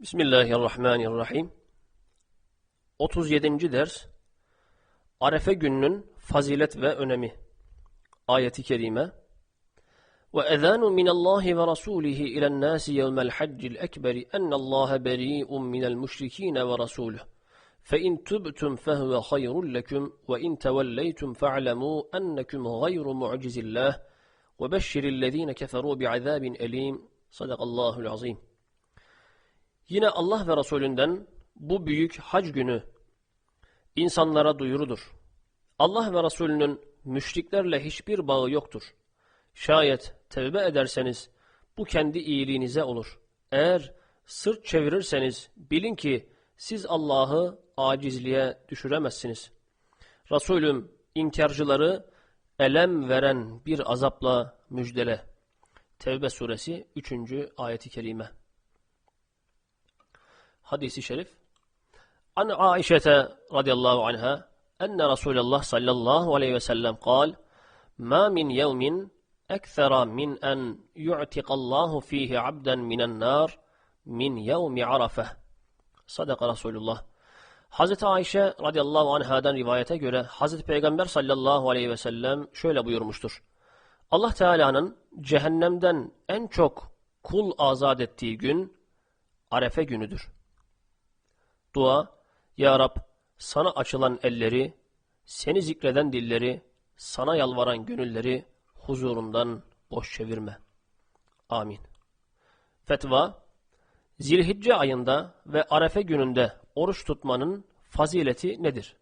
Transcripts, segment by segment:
Bismillahirrahmanirrahim. 37. ders Arefe gününün fazilet ve önemi. Ayeti kerime. Ve ezanu minallahi ve rasulihi ilen nasi yevmel haccil ekberi ennallaha beri'un minel müşrikine ve rasuluh. فإن تبتم فهو خير لكم وإن توليتم فاعلموا أنكم غير معجز الله وبشر الذين كفروا أليم صدق الله العظيم Yine Allah ve Resulünden bu büyük hac günü insanlara duyurudur. Allah ve Resulünün müşriklerle hiçbir bağı yoktur. Şayet tevbe ederseniz bu kendi iyiliğinize olur. Eğer sırt çevirirseniz bilin ki siz Allah'ı acizliğe düşüremezsiniz. Resulüm inkarcıları elem veren bir azapla müjdele. Tevbe suresi 3. ayeti kerime. Hadisi şerif. An Aişete radıyallahu anha enne Resulullah sallallahu aleyhi ve sellem kal ma min yevmin ekthera min en yu'tiqallahu fihi abden minen nar min yevmi arafeh. Sadaka Resulullah. Hazreti Ayşe radıyallahu anhadan rivayete göre Hazreti Peygamber sallallahu aleyhi ve sellem şöyle buyurmuştur. Allah Teala'nın cehennemden en çok kul azat ettiği gün Arefe günüdür. Dua, Ya Rab sana açılan elleri, seni zikreden dilleri, sana yalvaran gönülleri huzurundan boş çevirme. Amin. Fetva, Zilhicce ayında ve Arefe gününde oruç tutmanın fazileti nedir?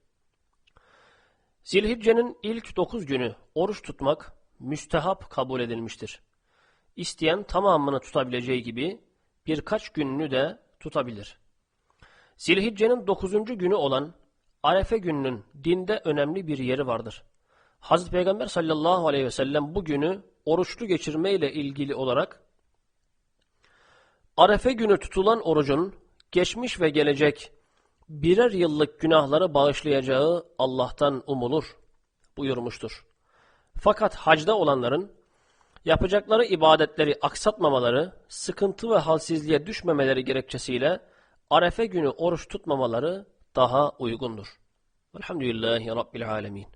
Zilhicce'nin ilk dokuz günü oruç tutmak müstehap kabul edilmiştir. İsteyen tamamını tutabileceği gibi birkaç gününü de tutabilir. Zilhicce'nin dokuzuncu günü olan Arefe gününün dinde önemli bir yeri vardır. Hazreti Peygamber sallallahu aleyhi ve sellem bu günü oruçlu geçirmeyle ilgili olarak Arefe günü tutulan orucun geçmiş ve gelecek birer yıllık günahları bağışlayacağı Allah'tan umulur buyurmuştur. Fakat hacda olanların yapacakları ibadetleri aksatmamaları, sıkıntı ve halsizliğe düşmemeleri gerekçesiyle Arefe günü oruç tutmamaları daha uygundur. Velhamdülillahi Rabbil Alemin.